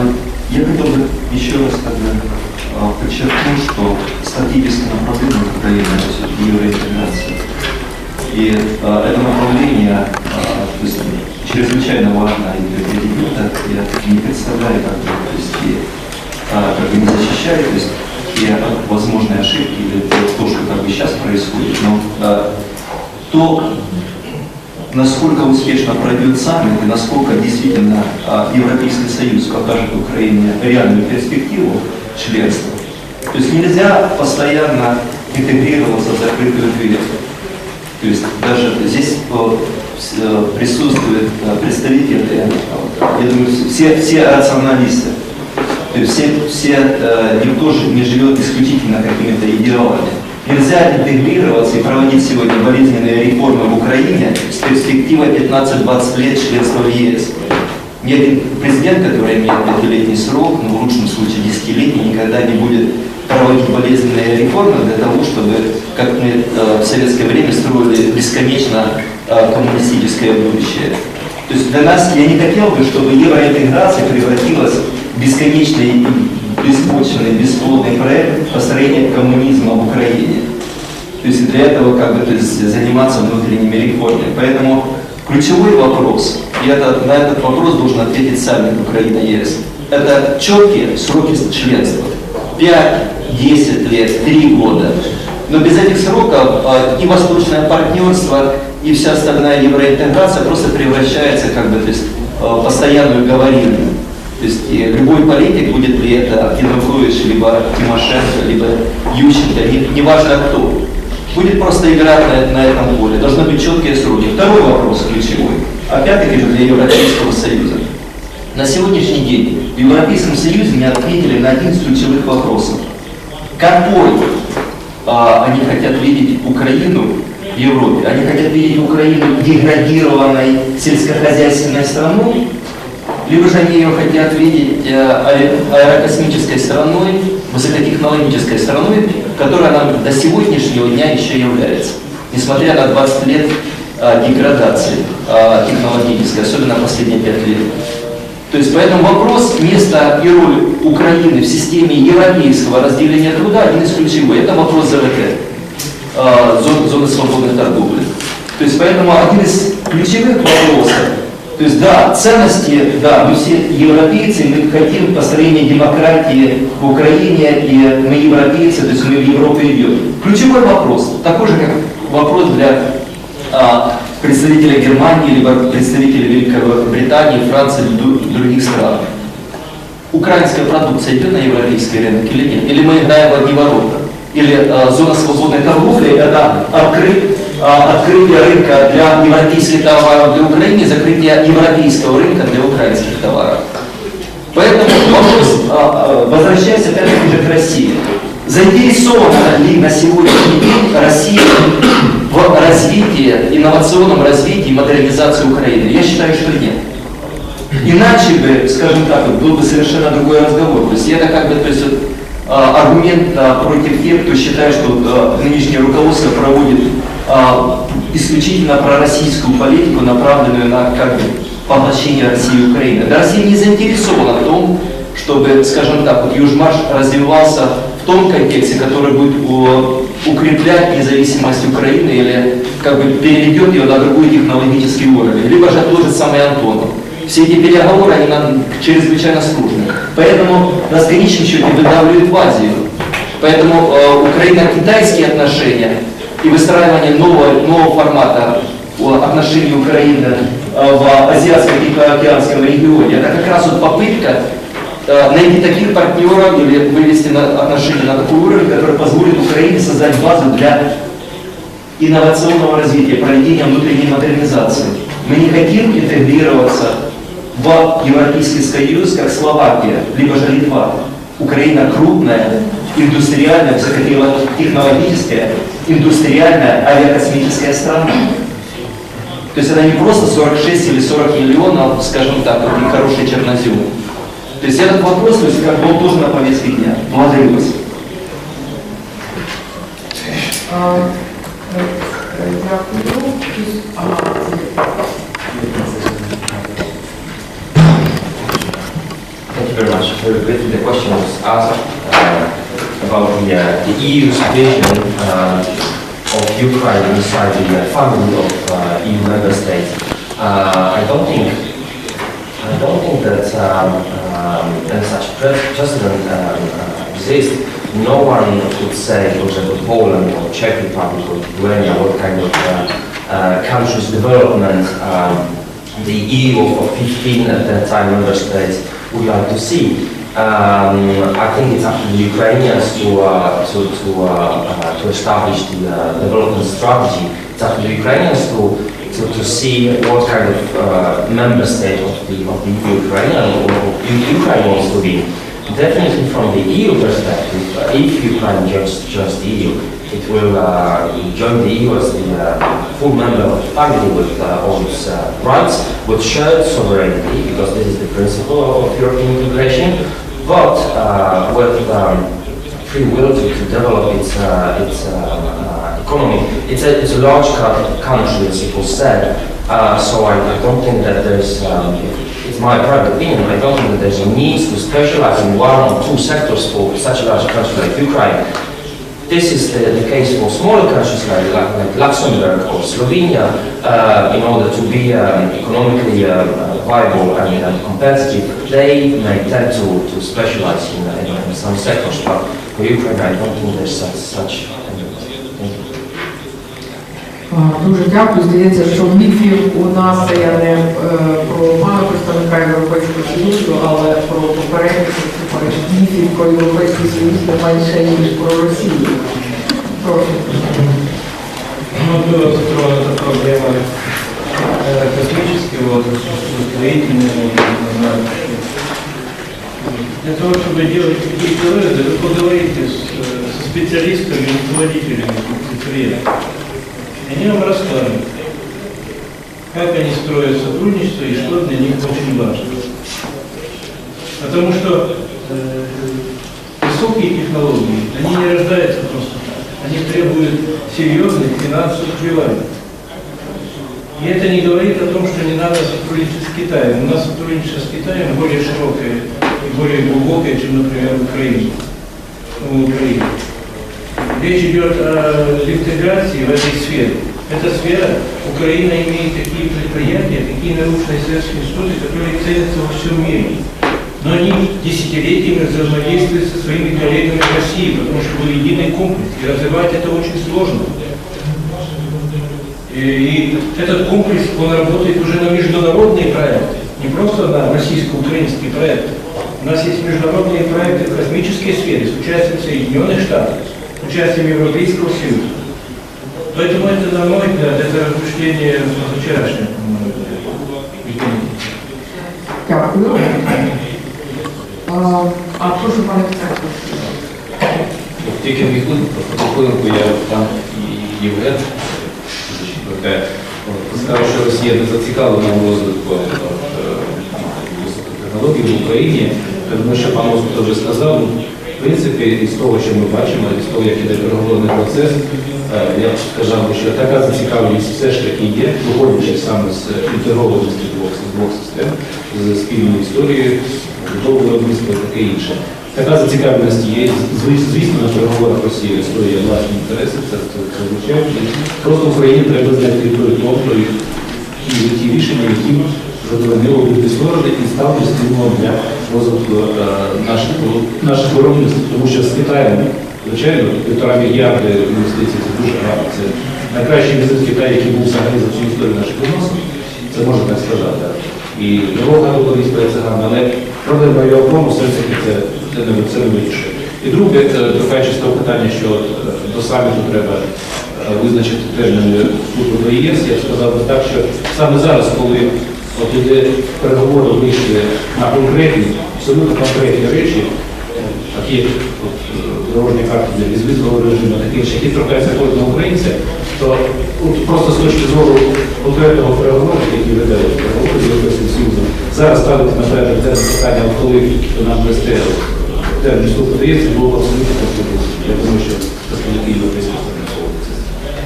А, Я хотел бы еще раз бы, а, подчеркнуть, что стратегическое направление Украины – это все-таки евроинтеграция. И а, это направление то есть, чрезвычайно важно и для президента. Я не представляю, как бы, то есть, и, как бы не защищаю, то есть, и от возможной ошибки или то, что как бы сейчас происходит, но то, насколько успешно пройдет саммит и насколько действительно а, Европейский Союз покажет Украине реальную перспективу членства. То есть нельзя постоянно интегрироваться в закрытую дверь. То есть даже здесь э, э, присутствуют э, представители, я думаю, все, все рационалисты. То есть все, все, никто не живет исключительно какими-то идеалами. Нельзя интегрироваться и проводить сегодня болезненные реформы в Украине с перспективой 15-20 лет членства в ЕС. Ни один президент, который имеет пятилетний срок, ну в лучшем случае десятилетний, никогда не будет проводить болезненные реформы для того, чтобы, как мы э, в советское время строили бесконечно э, коммунистическое будущее. То есть для нас, я не хотел бы, чтобы евроинтеграция превратилась в бесконечный, беспочвенный, бесплодный проект построения коммунизма в Украине. То есть для этого как бы то есть, заниматься внутренними реформами. Поэтому ключевой вопрос, и это, на этот вопрос должен ответить саммит Украина-ЕС, это четкие сроки членства. 5, 10 лет, 3 года. Но без этих сроков а, и восточное партнерство, и вся остальная евроинтеграция просто превращается как бы, то есть, а, в постоянную говорильню. То есть и любой политик, будет ли это Янукович, либо Тимошенко, либо Ющенко, не- неважно кто, будет просто играть на, на этом поле. Должны быть четкие сроки. Второй вопрос ключевой, опять-таки для Европейского Союза. На сегодняшний день в Европейском Союзе не ответили на один из ключевых вопросов. Какой а, они хотят видеть Украину в Европе? Они хотят видеть Украину деградированной сельскохозяйственной страной, либо же они ее хотят видеть э, аэ- аэрокосмической страной, высокотехнологической страной, которой она до сегодняшнего дня еще является, несмотря на 20 лет э, деградации э, технологической, особенно последние 5 лет. То есть поэтому вопрос места и роль Украины в системе европейского разделения труда один из ключевых. Это вопрос ЗВТ, зон- зоны свободной торговли. То есть поэтому один из ключевых вопросов, то есть да, ценности, да, мы все европейцы, мы хотим построения демократии в Украине, и мы европейцы, то есть мы в Европу идем. Ключевой вопрос, такой же, как вопрос для а, представителя Германии, либо представителя Великобритании, Франции, ду- других стран. Украинская продукция идет на европейский рынок или нет? Или мы играем в одни ворота? Или э, зона свободной торговли – это откры- а, открытие рынка для европейских товаров для Украины, закрытие европейского рынка для украинских товаров. Поэтому вопрос, а, а, возвращаясь опять-таки же к России. Заинтересована ли на сегодняшний день Россия в развитии, инновационном развитии модернизации Украины? Я считаю, что нет. Иначе бы, скажем так, был бы совершенно другой разговор. То есть это как бы, то есть, аргумент а, против тех, кто считает, что а, нынешнее руководство проводит исключительно пророссийскую политику, направленную на как бы, поглощение России и Украины. Да, Россия не заинтересована в том, чтобы, скажем так, вот Южмаш развивался в том контексте, который будет укреплять независимость Украины или как бы переведет ее на другой технологический уровень. Либо же тот же самый Антонов. Все эти переговоры, они нам чрезвычайно сложны. Поэтому нас в конечном счете выдавливают в Азию. Поэтому э, Украина-китайские отношения и выстраивание нового, нового формата отношений Украины э, в Азиатско-Тихоокеанском регионе, это как раз вот попытка э, найти таких партнеров или вывести на отношения на такой уровень, который позволит Украине создать базу для инновационного развития, проведения внутренней модернизации. Мы не хотим интегрироваться в Европейский Союз, как Словакия, либо же Литва. Украина крупная, индустриальная, высокотехнологическая, индустриальная авиакосмическая страна. То есть это не просто 46 или 40 миллионов, скажем так, вот нехороший чернозем. То есть этот вопрос, то есть как бы он тоже на повестке дня. Благодарю вас. А, very much. The question was asked uh, about the, uh, the EU's vision uh, of Ukraine inside the uh, family of uh, EU member states. Uh, I don't think I don't think that um, um, such pre- precedent um, exists. No one would say, for example, Poland or Czech Republic or Lithuania, what kind of country's development um, the EU of 15 at that time member states would like to see. Um, I think it's up to the Ukrainians to, uh, to, to, uh, uh, to establish the uh, development strategy. It's up to the Ukrainians to, to, to see what kind of uh, member state of the, of the Ukraine or Ukraine wants to be. Definitely from the EU perspective, uh, if Ukraine joins the EU, it will join the EU as the full member of the family with uh, all its uh, rights, with shared sovereignty, because this is the principle of European integration, but uh, with um, free will to, to develop its, uh, its uh, uh, economy. It's a, it's a large country, as it was said, so I, I don't think that there's, um, it's my private opinion, I don't think that there's a need to specialize in one or two sectors for such a large country like Ukraine. This is the, the case for smaller countries like, like, like Luxembourg or Slovenia, uh, in order to be um, economically uh, uh, viable and um, competitive, they may tend to, to specialize in, uh, in, in some sectors, but for Ukraine, I don't think there's such, such Thank you. А, Дуже дякую. Здається, що міфів у нас я не е, про маю представника Європейського Союзу, але про попередніх міфів про Європейський Союз не менше, ніж про Росію. Прошу. Ну, была затронута проблема э, космического строительного, не знаю, Для того, чтобы делать какие-то выводы, вы поговорите с, э, со специалистами, руководителями предприятий. Они вам расскажут, как они строят сотрудничество и что для них очень важно. Потому что э, высокие технологии, они не рождаются просто так. Они требуют серьезных финансовых вливаний. И это не говорит о том, что не надо сотрудничать с Китаем. У нас сотрудничество с Китаем более широкое и более глубокое, чем, например, в Украине. В Украине. Речь идет о интеграции в этой сфере. Эта сфера, Украина имеет такие предприятия, такие научно-исследовательские институты, которые ценятся во всем мире. Но они десятилетиями взаимодействуют со своими коллегами в России, потому что был единый комплекс, и развивать это очень сложно. И, и этот комплекс, он работает уже на международные проекты, не просто на российско-украинские проекты. У нас есть международные проекты в космической сфере с участием Соединенных Штатов, с участием Европейского Союза. Поэтому это, на мой взгляд, это размышление вчерашнего, по-моему, Евгений. А, прошу пане Петренко. Тільки міг про хвилинку я там і Євген е, сказав, що Росія не зацікавлена в розвитку е, технологій в Україні. Тому що пан Оскар вже сказав, ну, в принципі, із того, що ми бачимо, із того, як іде переговорний процес, е, я б сказав, що така зацікавленість все ж таки є, виходячи саме з інтегрованості двох, двох систем, з спільною історією, до виробництва таке інше. Така зацікавленість є, звісно, на переговорах Росія стоїть власні інтереси, це, звичайно. Просто Україні треба знайти той контур і ті рішення, які задовольнили бути сторони і стали стимулом для розвитку е, наших, наших виробництв. Тому що з Китаєм, звичайно, півтора мільярди інвестицій це дуже гарно. Це найкращий візит Китаю, який був взагалі за всю історію наших відносин. Це можна так сказати. І дорога це гарно, але проблема його в тому, все ж таки це, це це не вирішує. І друге, е, торкаючись того питання, що е, до саміту треба е, визначити терміни вступу до ЄС, я б сказав би так, що саме зараз, коли от іде переговори вийшли на конкретні, абсолютно конкретні речі, такі от, дорожні карти для безвізового режиму, такі інші, які торкаються кожного українця, то от, просто з точки зору конкретного переговору, який веде переговори з Європейським Союзом, зараз ставити на перше це питання, коли нам вести термін що подається, було абсолютно конституційно. Я думаю, що представники Європейського Союзу.